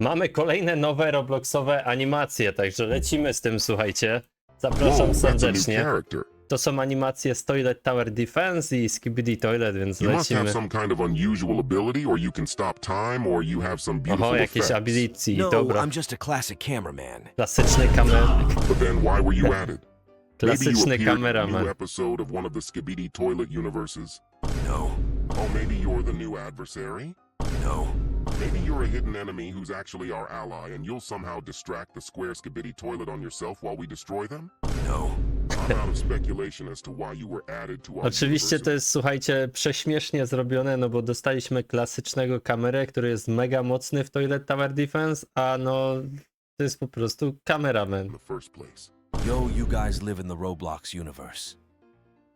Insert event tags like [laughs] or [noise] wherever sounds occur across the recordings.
Mamy kolejne nowe Robloxowe animacje, także lecimy z tym, słuchajcie. Zapraszam serdecznie. To są animacje z Toilet Tower Defense i Skibidi Toilet, więc You must have lecimy. some kind of unusual ability, or you can stop time, or you have some beautiful Oho, jakieś effects. ability, No, dobra. I'm just a classic cameraman. Klasyczny kamer... But then why were you added? [laughs] Maybe you Klasyczny appeared in a new kameraman. episode of one of the Skibidi Toilet universes. No, Oh, maybe you're the new adversary? no. Maybe you're a hidden enemy who's actually our ally, and you'll somehow distract the square Skibidi Toilet on yourself while we destroy them? No. I'm out of speculation as to why you were added to our Oczywiście to jest, słuchajcie, prześmiesznie zrobione, no bo dostaliśmy klasycznego kamerę, który jest mega mocny w Toilet Tower Defense, a no to jest po prostu kameraman. in the first place. Yo, you guys live in the Roblox universe.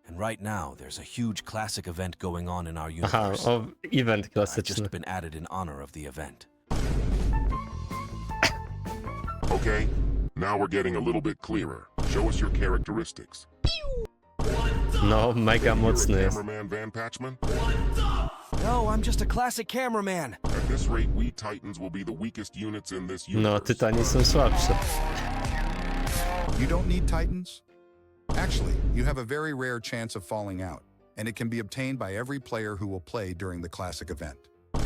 And right now, there's a huge classic event going on in our [laughs] Aha, universe. o, event I've klasyczny. just been added in honor of the event. Okay, now we're getting a little bit clearer. Show us your characteristics. No, mega You're a mocny jest. cameraman Van Patchman? No, I'm just a classic cameraman. At this rate, we Titans will be the weakest units in this universe. No, Tytani są słabsze. You don't need Titans? Actually, you have a very rare chance of falling out, and it can be obtained by every player who will play during the classic event.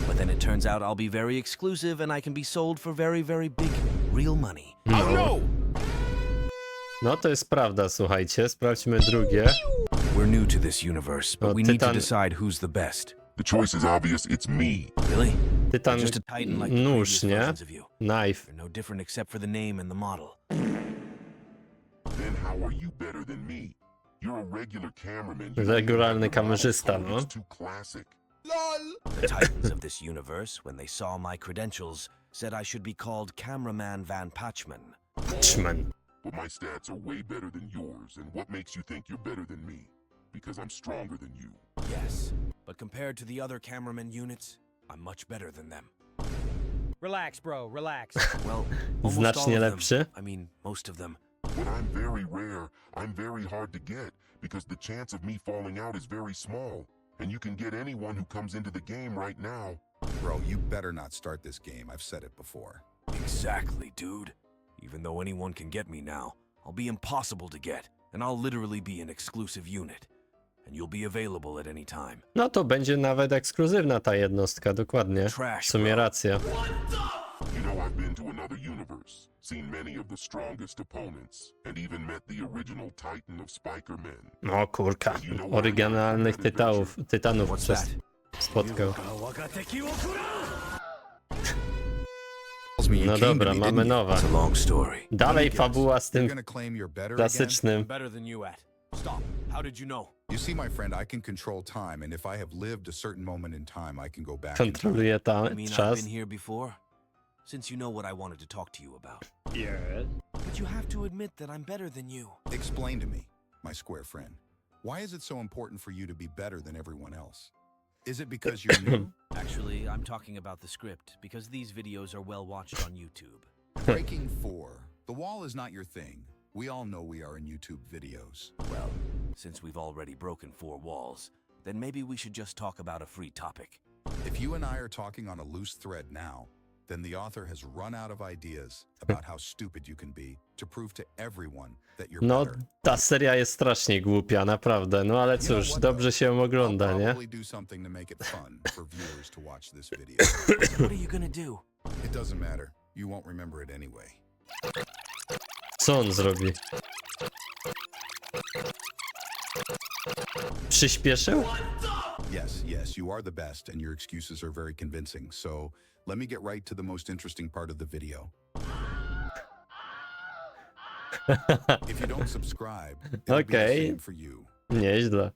But then it turns out I'll be very exclusive and I can be sold for very, very big, real money. No. Oh, no to jest prawda, słuchajcie. Sprawdźmy drugie. We're new to this universe, but Oh, we need to Titan- decide who's the best. The choice is obvious, it's me. Really? Tytan Just a Titan like the nóż, previous nie? versions of you. Knife. They're no different except for the name and the model. Then how are you better than me? You're a regular cameraman. You Regularny don't the kamerzysta, no. It's too classic. The Titans of this universe, when they saw my credentials, said I should be called Cameraman Van Patchman. Czmen. But my stats are way better than yours, and what makes you think you're better than me? Because I'm stronger than you. Yes, but compared to the other cameraman units, I'm much better than them. Relax, bro. Relax. Well, [laughs] almost all Znacznie of them. I mean, most of them. When I'm very rare, I'm very hard to get, because the chance of me falling out is very small. And you can get anyone who comes into the game right now. Bro, you better not start this game. I've said it before. Exactly, dude. Even though anyone can get me now, I'll be impossible to get, and I'll literally be an exclusive unit. And you'll be available at any time. No to będzie nawet ekskluzywna ta jednostka, dokładnie. Trash, W sumie bro. racja. Another universe, seen many of the strongest opponents, and even met the original Titan of Spiker Men. O kurka. Oryginalnych tytanów, tytanów What's przez that? spotkał. No dobra, mamy story. Dalej fabuła z tym klasycznym. Stop. How did you know? You see, my friend, I can control time, and if I have lived a certain moment in time, I can go back. in time. Kontroluje ta You mean I've czas. Been here before? Since you know what I wanted to talk to you about. yes. But you have to admit that I'm better than you. Explain to me, my square friend, why is it so important for you to be better than everyone else? Is it because you're new? [coughs] Actually, I'm talking about the script because these videos are well watched on YouTube. [coughs] Breaking four. The wall is not your thing. We all know we are in YouTube videos. Well, since we've already broken four walls, then maybe we should just talk about a free topic. If you and I are talking on a loose thread now, then the author has run out of ideas about how stupid you can be to prove to everyone that you're No, better. ta seria jest strasznie głupia, naprawdę. No ale cóż, dobrze się ją ogląda, I'll nie? probably do something to make it fun for viewers to watch this video. [coughs] what are you gonna do? It doesn't matter. You won't remember it anyway. Co on zrobi? Przyspieszył? Yes, yes, you are the best, and your excuses are very convincing. So let me get right to the most interesting part of the video. [laughs] if you don't subscribe, it'll be the Okay. same for you. Nieźle.